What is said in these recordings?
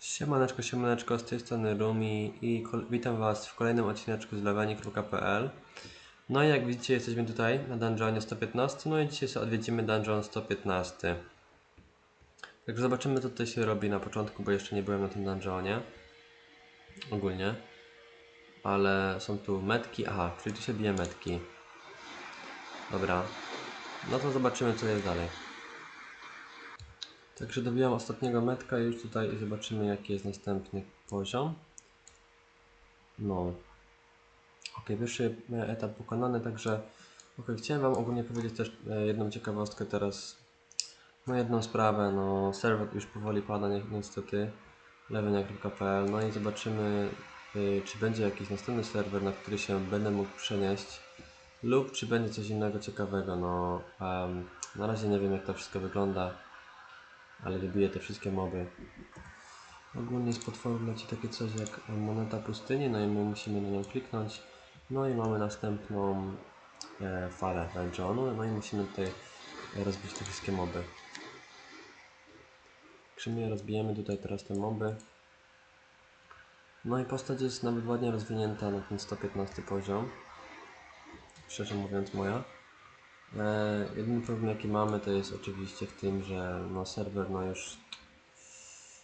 Siemaneczko, siemaneczko, z tej strony Rumi i witam Was w kolejnym odcineczku z lewani.pl No i jak widzicie jesteśmy tutaj na dungeonie 115, no i dzisiaj sobie odwiedzimy dungeon 115 Także zobaczymy co tutaj się robi na początku, bo jeszcze nie byłem na tym dungeonie Ogólnie. Ale są tu metki, aha, czyli tu się bije metki. Dobra, no to zobaczymy co jest dalej Także dobijam ostatniego metka i już tutaj zobaczymy jaki jest następny poziom. No. Ok, pierwszy etap pokonany, także ok, chciałem Wam ogólnie powiedzieć też e, jedną ciekawostkę teraz. No jedną sprawę, no serwer już powoli pada ni niestety lewenia.pl no i zobaczymy y, czy będzie jakiś następny serwer, na który się będę mógł przenieść lub czy będzie coś innego ciekawego, no em, na razie nie wiem jak to wszystko wygląda ale wybiję te wszystkie moby. Ogólnie z potworów leci takie coś jak moneta pustyni, no i my musimy na nią kliknąć. No i mamy następną e, falę dungeonu, no i musimy tutaj rozbić te wszystkie moby. Czy my rozbijemy tutaj teraz te moby. No i postać jest nawet ładnie rozwinięta na ten 115 poziom. Szczerze mówiąc moja. E, jedyny problem jaki mamy to jest oczywiście w tym, że no serwer no już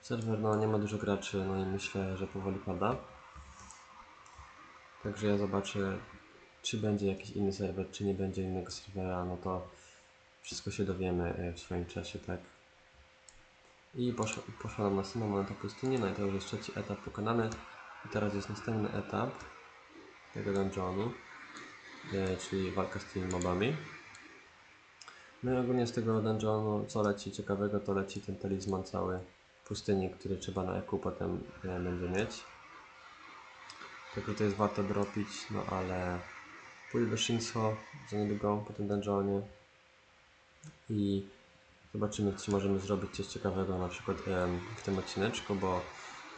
serwer no nie ma dużo graczy, no i myślę, że powoli pada. Także ja zobaczę czy będzie jakiś inny serwer, czy nie będzie innego serwera, no to wszystko się dowiemy e, w swoim czasie, tak. I poszła, poszła nam następna moneta no i to już jest trzeci etap pokonany. I teraz jest następny etap tego dungeonu, e, czyli walka z tymi mobami. No i ogólnie z tego dungeonu, co leci ciekawego, to leci ten talizman cały pustyni, który trzeba na eku potem e, będzie mieć. Tylko to jest warto dropić, no ale pójdę do Shinso za niedługo po tym dungeonie i zobaczymy, czy możemy zrobić coś ciekawego na przykład em, w tym odcineczku, bo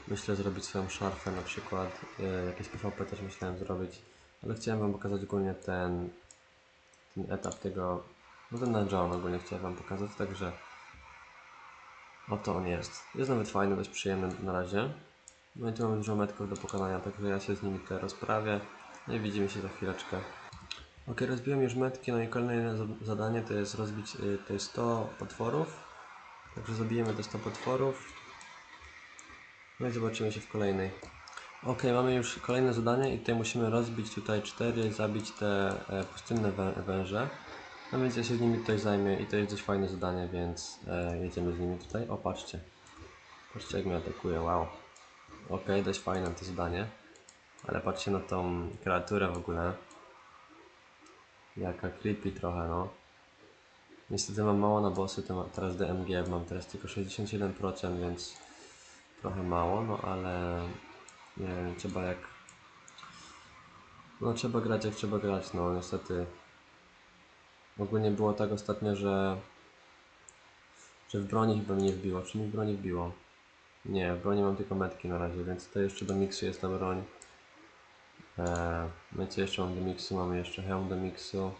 myślę zrobić swoją szarfę na przykład, e, jakieś PvP też myślałem zrobić, ale chciałem Wam pokazać ogólnie ten, ten etap tego no ten dungeon ogólnie chciałem wam pokazać, także oto on jest. Jest nawet fajny, dość przyjemny na razie. No i tu mamy dużo metków do pokonania, także ja się z nimi tutaj rozprawię. No i widzimy się za chwileczkę. Ok, rozbiłem już metki, no i kolejne za- zadanie to jest rozbić y, te 100 potworów. Także zabijemy te 100 potworów. No i zobaczymy się w kolejnej. Ok, mamy już kolejne zadanie i tutaj musimy rozbić tutaj 4, zabić te e, pustynne wę- węże. No więc ja się z nimi tutaj zajmę i to jest dość fajne zadanie, więc e, jedziemy z nimi tutaj. O, patrzcie. Patrzcie jak mnie atakuje, wow. Ok, dość fajne to zadanie. Ale patrzcie na tą kreaturę w ogóle. Jaka creepy trochę, no. Niestety mam mało na bossy, teraz DMG mam teraz tylko 61%, więc trochę mało, no ale nie wiem, trzeba jak... No trzeba grać jak trzeba grać, no niestety Ogólnie było tak ostatnio, że że w broni chyba mnie wbiło. Czy mi w broni wbiło? Nie, w broni mam tylko metki na razie, więc to jeszcze do miksu jest ta broń. Eee, no co jeszcze mam do miksu? Mamy jeszcze hełm do miksu.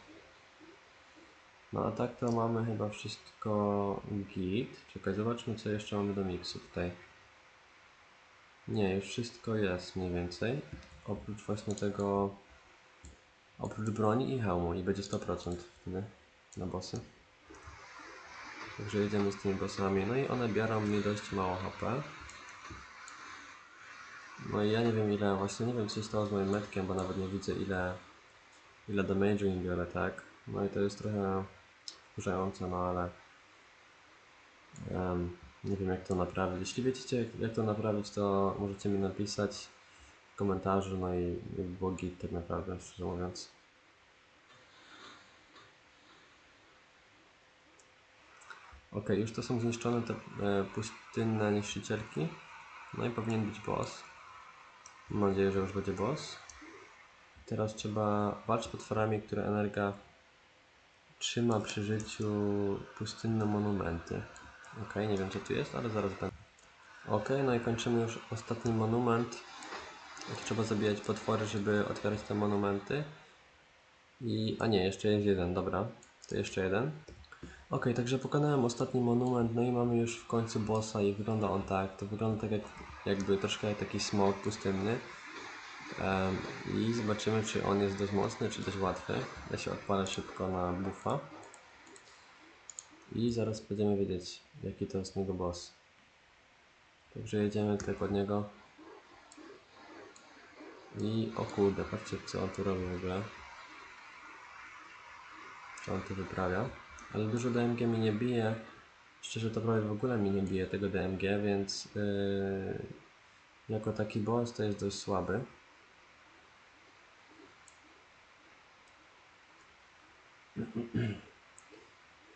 No a tak to mamy chyba wszystko git. Czekaj, zobaczmy co jeszcze mamy do miksu tutaj. Nie, już wszystko jest mniej więcej. Oprócz właśnie tego Oprócz broni i hełmu i będzie 100% wtedy na bossy. Także jedziemy z tymi bossami. No i one biorą mi dość mało HP. No i ja nie wiem ile, właśnie nie wiem co się stało z moim metkiem, bo nawet nie widzę ile ile damage'u im biorę, tak? No i to jest trochę wkurzające, no ale em, nie wiem jak to naprawić. Jeśli wiecie jak, jak to naprawić, to możecie mi napisać w komentarzu, no i i by było git tak naprawdę, szczerze mówiąc. Ok, już to są zniszczone te e, pustynne niszczycielki. No i powinien być boss. Mam nadzieję, że już będzie boss. Teraz trzeba walczyć z potworami, które energia trzyma przy życiu pustynne monumenty. Ok, nie wiem co tu jest, ale zaraz będę. Ok, no i kończymy już ostatni monument. Trzeba zabijać potwory, żeby otwierać te monumenty. I, a nie, jeszcze jest jeden, dobra. To jeszcze jeden. Ok, także pokonałem ostatni monument, no i mamy już w końcu bossa i wygląda on tak. To wygląda tak jak jakby troszkę jak taki smok pustynny. Em, I zobaczymy czy on jest dość mocny, czy dość łatwy. Ja się odpalę szybko na buffa. I zaraz będziemy wiedzieć jaki to jest niego boss. Także jedziemy tutaj pod niego. I o kurde, patrzcie co on tu robi w ogóle. Co on tu wyprawia. Ale dużo DMG mi nie bije. Szczerze to prawie w ogóle mi nie bije tego DMG, więc yy, jako taki boss to jest dość słaby.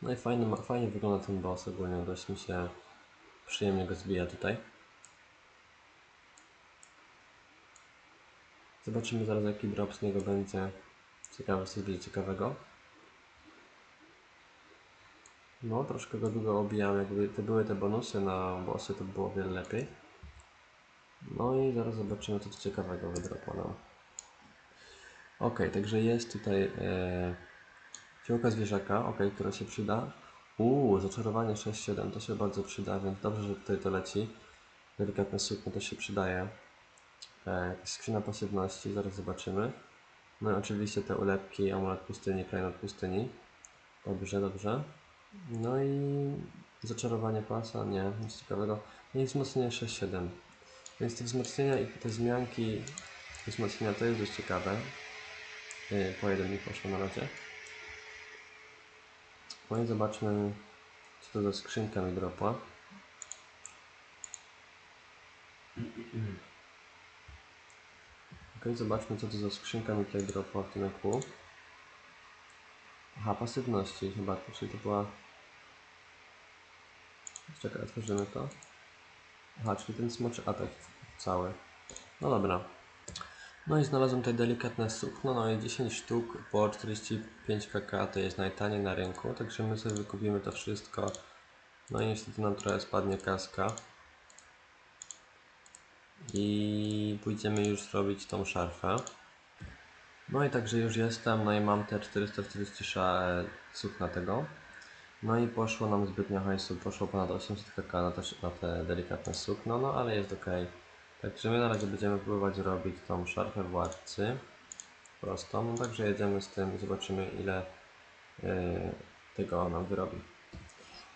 No i fajny, ma- fajnie wygląda ten boss ogólnie, dość mi się przyjemnie go zbija tutaj. Zobaczymy zaraz jaki drop z niego będzie. Ciekawe, coś będzie ciekawego. No, troszkę go długo obijałem, jakby to były te bonusy na bossy, to by było wiele lepiej. No i zaraz zobaczymy, co ciekawego wydropło nam. Ok, także jest tutaj e, fiołka zwierzaka, ok, która się przyda. Uuu, zaczarowanie 6-7, to się bardzo przyda, więc dobrze, że tutaj to leci. Delikatne sukno to się przydaje. E, skrzyna pasywności, zaraz zobaczymy. No i oczywiście te ulepki, amulet pustyni, klejnot pustyni. Dobrze, dobrze. No i zaczarowanie pasa, nie, nic ciekawego. No i wzmocnienie 6-7. Więc te wzmocnienia i te zmianki wzmocnienia to jest dość ciekawe. Yy, Po jeden mi poszło na razie. No i zobaczmy, co to za skrzynka mi dropła. Ok, zobaczmy, co to za skrzynka mi tutaj dropła w tym eku. Aha, pasywności chyba, czyli to była... Czekaj, otworzymy to. Aha, czyli ten smoczy atak cały. No dobra. No i znalazłem tutaj delikatne sukno, no i 10 sztuk po 45 kk to jest najtaniej na rynku, także my sobie wykupimy to wszystko. No i niestety nam trochę spadnie kaska. I pójdziemy już zrobić tą szarfę. No i także już jestem, no i mam te 446 sukna tego. No i poszło nam zbytnio hajsu, poszło ponad 800 kk na te, na te delikatne sukno, no ale jest ok. Także my na razie będziemy próbować zrobić tą szarfę władcy prostą, no także jedziemy z tym, zobaczymy ile yy, tego nam wyrobi.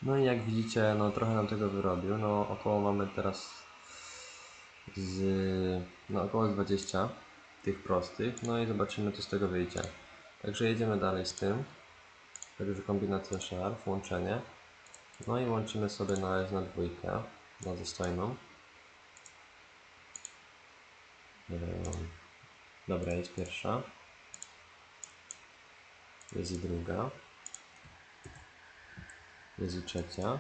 No i jak widzicie, no trochę nam tego wyrobił, no około mamy teraz z, no około 20 tych prostych, no i zobaczymy co z tego wyjdzie. Także jedziemy dalej z tym. Także kombinacja szarf, łączenie. No i łączymy sobie na razie na dwójkę, na zastojną. Ehm, Dobra, jest pierwsza. Jest i druga. Jest i trzecia.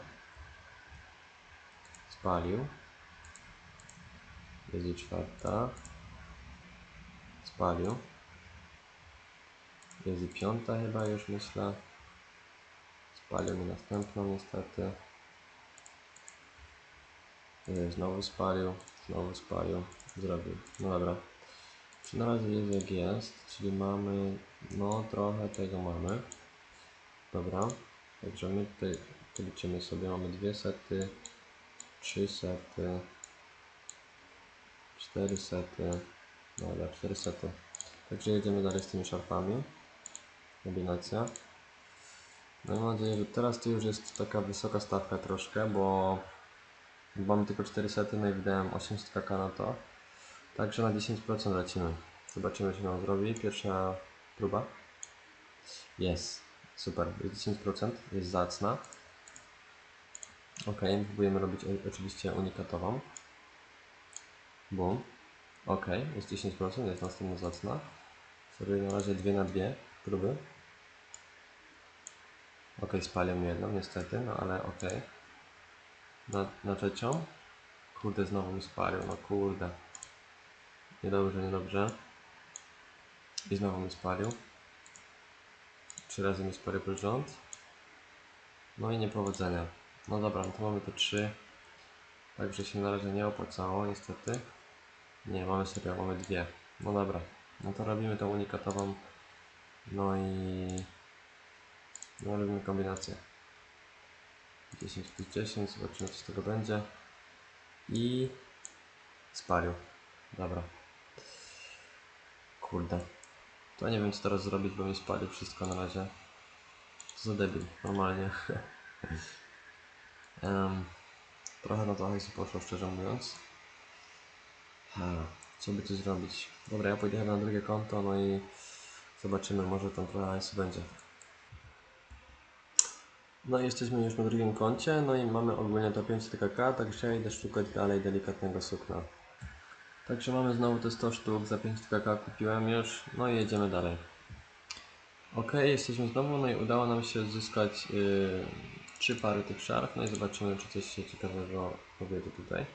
Spalił. I czwarta. Spalił. Jest piąta chyba już myślę. Spalił mi następną niestety. Yy, Znowu spalił, znowu spalił, zrobił. No dobra. Czy na razie jest jak jest, czyli mamy, no trochę tego mamy. Dobra, także my tutaj tu liczymy sobie, mamy dwie sety, trzy sety, cztery sety, no dobra, cztery sety. Także jedziemy dalej z tymi szarfami. Kombinacja. No i mam nadzieję, że teraz to już jest taka wysoka stawka troszkę, bo mamy tylko 4 sety, no i wydałem 800 kk na to. Także na 10% lecimy. Zobaczymy, czy nam zrobi. Pierwsza próba. Jest. Super. Jest 10%. Jest zacna. Ok, próbujemy robić oczywiście unikatową. Boom. Ok, jest 10%, jest następna zacna. Sobie na razie dwie na dwie próby. Ok, spalił mi jedną niestety, no ale ok. Na, na trzecią. Kurde, znowu mi spalił, no kurde. Niedobrze, niedobrze. I znowu mi spalił. Trzy razy mi spalił pod rząd. No i niepowodzenia. No dobra, no to mamy te trzy. Także się na razie nie opłacało, niestety. Nie, mamy serio, mamy dwie. No dobra. No to robimy tą unikatową. No i... No robimy kombinację. 10 plus 10, zobaczymy co z tego będzie. I spalił. Dobra. Kurde. To nie wiem co teraz zrobić, bo mi spalił wszystko na razie. Co za debil, normalnie. Em, trochę na to hajsu poszło, szczerze mówiąc. Ha, co by tu zrobić? Dobra, ja pójdę na drugie konto, no i zobaczymy, może tam trochę hajsu będzie. No i jesteśmy już na drugim koncie, no i mamy ogólnie to 500 kk, także ja idę szukać dalej delikatnego sukna. Także mamy znowu te 100 sztuk, za 500 kk kupiłem już, no i jedziemy dalej. Ok, jesteśmy znowu, no i udało nam się zyskać yy, trzy pary tych szarf, no i zobaczymy, czy coś się ciekawego powiedzie tutaj.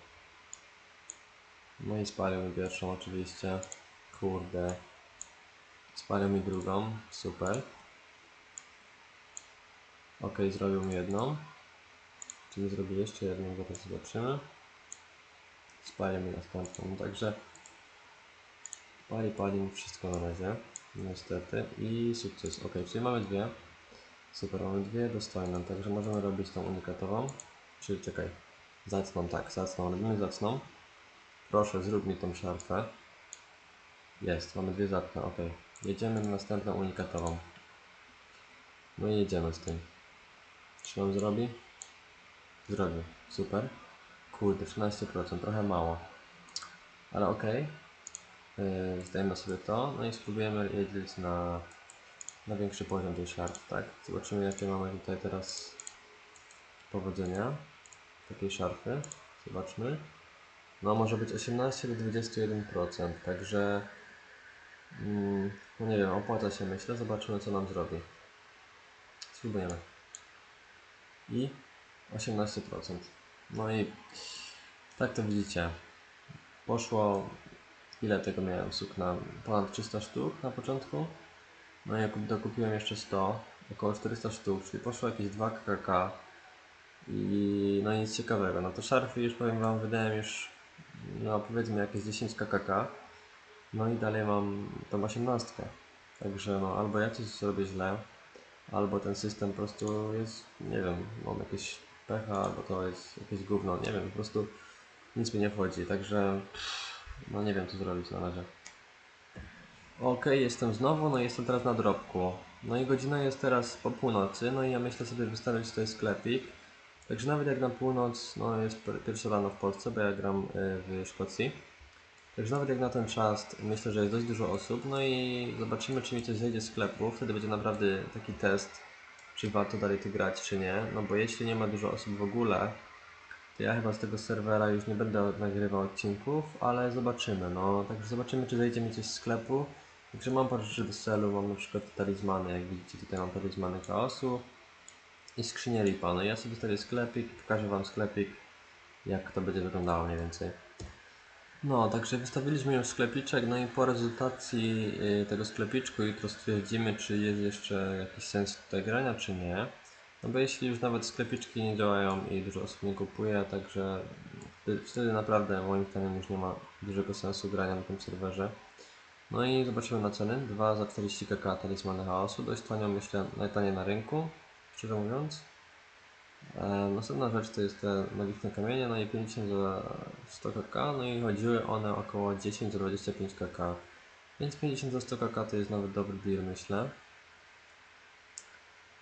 No i spalił mi pierwszą oczywiście, kurde, spalił mi drugą, super. Ok, zrobił mi jedną, czyli zrobił jeszcze jedną, zaraz zobaczymy. Spalił mi następną, także pali, pali mi wszystko na razie, niestety. I sukces, ok, czyli mamy dwie. Super, mamy dwie. Dostojne, także możemy robić tą unikatową. Czyli czekaj, zacną, tak, zacną, robimy zacną. Proszę, zrób mi tą szarfę. Jest, mamy dwie zacne, ok. Jedziemy na następną unikatową. No i jedziemy z tym. Czy nam zrobi? Zrobił, super. Kurde, 13%, trochę mało. Ale ok. Yy, zdajemy sobie to, no i spróbujemy jeździć na na większy poziom tej szarf, tak? Zobaczymy jakie mamy tutaj teraz powodzenia takiej szarfy. Zobaczmy. No może być 18 do 21%, także mm, no nie wiem, opłaca się myślę. Zobaczymy co nam zrobi. Spróbujemy. I 18%. No i tak to widzicie. Poszło ile tego miałem sukna? Ponad 300 sztuk na początku. No i dokupiłem jeszcze 100, około 400 sztuk, czyli poszło jakieś 2 kk i no nic ciekawego. No to szarfy już powiem wam wydałem już no powiedzmy jakieś 10 kkk. No i dalej mam tą 18. Także no albo ja coś zrobię źle, albo ten system po prostu jest, nie wiem, mam jakieś pecha, albo to jest jakieś gówno, nie wiem, po prostu nic mi nie wchodzi, także no nie wiem co zrobić na razie. Ok, jestem znowu, no jestem teraz na drobku. No i godzina jest teraz po północy, no i ja myślę sobie wystawić tutaj sklepik. Także nawet jak na północ, no jest pier- pierwsze rano w Polsce, bo ja gram y, w Szkocji. Także nawet jak na ten czas, myślę, że jest dość dużo osób, no i zobaczymy czy mi coś zejdzie z sklepu. Wtedy będzie naprawdę taki test, czy warto dalej tu grać, czy nie. No bo jeśli nie ma dużo osób w ogóle, to ja chyba z tego serwera już nie będę nagrywał odcinków, ale zobaczymy. No, także zobaczymy, czy zejdzie mi coś z sklepu. Także mam parę rzeczy do celu, mam na przykład talizmany, jak widzicie tutaj mam talizmany chaosu i skrzynię lipa. No ja sobie wystawię sklepik, pokażę wam sklepik, jak to będzie wyglądało mniej więcej. No, także wystawiliśmy już sklepiczek, no i po rezultacji y, tego sklepiczku jutro stwierdzimy, czy jest jeszcze jakiś sens tutaj grania, czy nie. No bo jeśli już nawet sklepiczki nie działają i dużo osób nie kupuje, także wtedy, wtedy naprawdę moim zdaniem już nie ma dużego sensu grania na tym serwerze. No i zobaczymy na ceny. 2 za 40 kk talizmany chaosu. Dość tanio myślę najtaniej na rynku, szczerze mówiąc. E, następna rzecz to jest te magiczne kamienie, no i 50 za 100 kk, no i chodziły one około 10 za 25 kk. Więc 50 za 100 kk to jest nawet dobry deal myślę.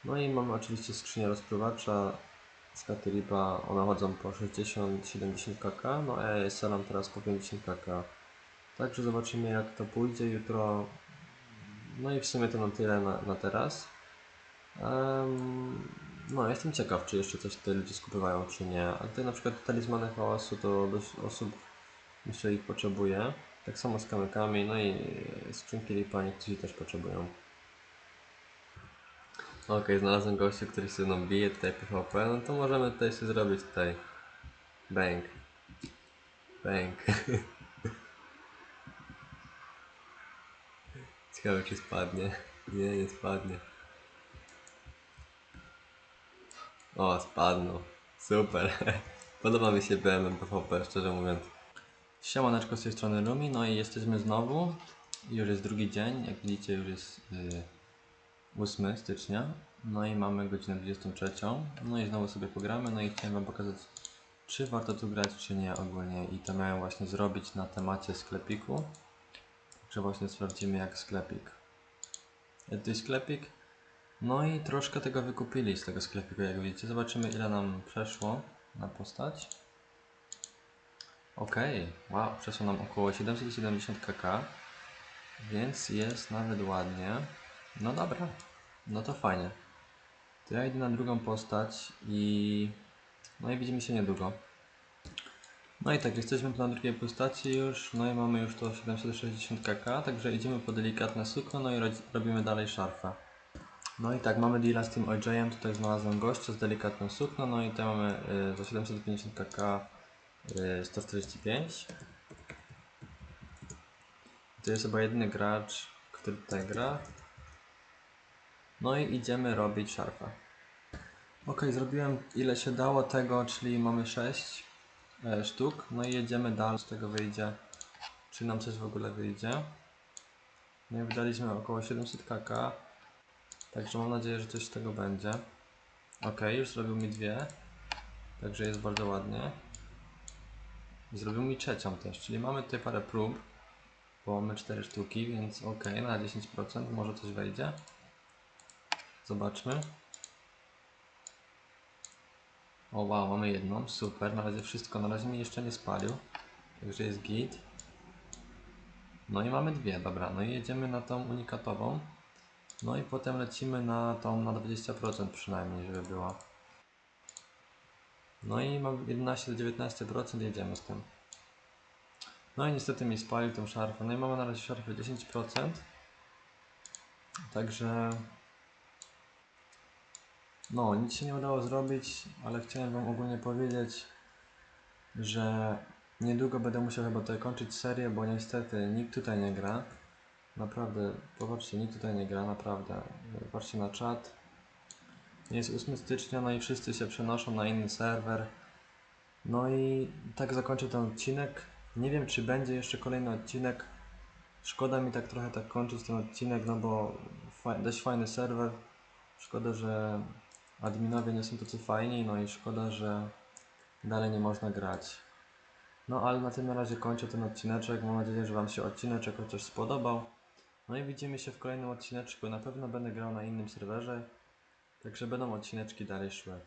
No i mamy oczywiście skrzynię rozpływacza z Katylipa, one chodzą po 60-70 kk, no a ja je salam teraz po 50 kk. Także zobaczymy jak to pójdzie jutro. No i w sumie to na tyle na, na teraz. No, jestem ciekaw, czy jeszcze coś te ludzie skupowają, czy nie. A tutaj na przykład talizmany hałasu to dość osób myślę ich potrzebuje. Tak samo z kamykami, no i skrzynki lipa niektórzy też potrzebują. Okej, znalazłem gościa, który się mną bije tutaj PvP, no to możemy tutaj sobie zrobić tutaj Bang. Bang. Ciekawe czy spadnie. Nie, nie spadnie. O, spadnął. Super. Podoba mi się BMM PvP, szczerze mówiąc. Siemaneczko z tej strony Lumi, no i jesteśmy znowu. Już jest drugi dzień, jak widzicie już jest yy, 8 stycznia. No i mamy godzinę 23. No i znowu sobie pogramy. No i chciałem Wam pokazać, czy warto tu grać, czy nie ogólnie. I to miałem właśnie zrobić na temacie sklepiku. Także właśnie sprawdzimy jak sklepik. E, Tu jest sklepik. No i troszkę tego wykupili z tego sklepiku, jak widzicie. Zobaczymy ile nam przeszło na postać. Okej, wow, przeszło nam około 770 kk, więc jest nawet ładnie. No dobra, no to fajnie. To ja idę na drugą postać i... No i widzimy się niedługo. No i tak, jesteśmy tu na drugiej postaci już, no i mamy już to 760 kk, także idziemy po delikatne sukno, no i ro- robimy dalej szarfę. No i tak, mamy deala z tym OJ-em, tutaj znalazłem gościa z delikatnym sukno, no i tutaj mamy y, za 750 kk y, 145. To jest chyba jedyny gracz, który tutaj gra. No i idziemy robić szarfę. Ok, zrobiłem ile się dało tego, czyli mamy 6 e, sztuk. No i jedziemy dalej, z tego wyjdzie. Czy nam coś w ogóle wyjdzie. No i wydaliśmy około 700 kk. Także mam nadzieję, że coś z tego będzie. Ok, już zrobił mi dwie. Także jest bardzo ładnie. I zrobił mi trzecią też, czyli mamy tutaj parę prób. Bo mamy 4 sztuki, więc ok, na 10% może coś wejdzie. Zobaczmy. O wow, mamy jedną, super, na razie wszystko, na razie mi jeszcze nie spalił. Także jest git. No i mamy dwie, dobra, no i jedziemy na tą unikatową. No i potem lecimy na tą na 20% przynajmniej, żeby była. No i mam 11-19% jedziemy z tym. No i niestety mi spalił tą szarfę. No i mamy na razie szarfę 10%. Także no, nic się nie udało zrobić, ale chciałem Wam ogólnie powiedzieć, że niedługo będę musiał chyba tutaj kończyć serię, bo niestety nikt tutaj nie gra. Naprawdę, popatrzcie, nikt tutaj nie gra, naprawdę. Patrzcie na czat. Jest 8 stycznia, no i wszyscy się przenoszą na inny serwer. No i tak zakończę ten odcinek. Nie wiem, czy będzie jeszcze kolejny odcinek. Szkoda mi tak trochę tak kończyć ten odcinek, no bo fa dość fajny serwer. Szkoda, że adminowie nie są tacy fajni, no i szkoda, że dalej nie można grać. No ale na tym na razie kończę ten odcineczek. Mam nadzieję, że Wam się odcineczek chociaż spodobał. No i widzimy się w kolejnym odcineczku. Na pewno będę grał na innym serwerze. Także będą odcineczki dalej szły.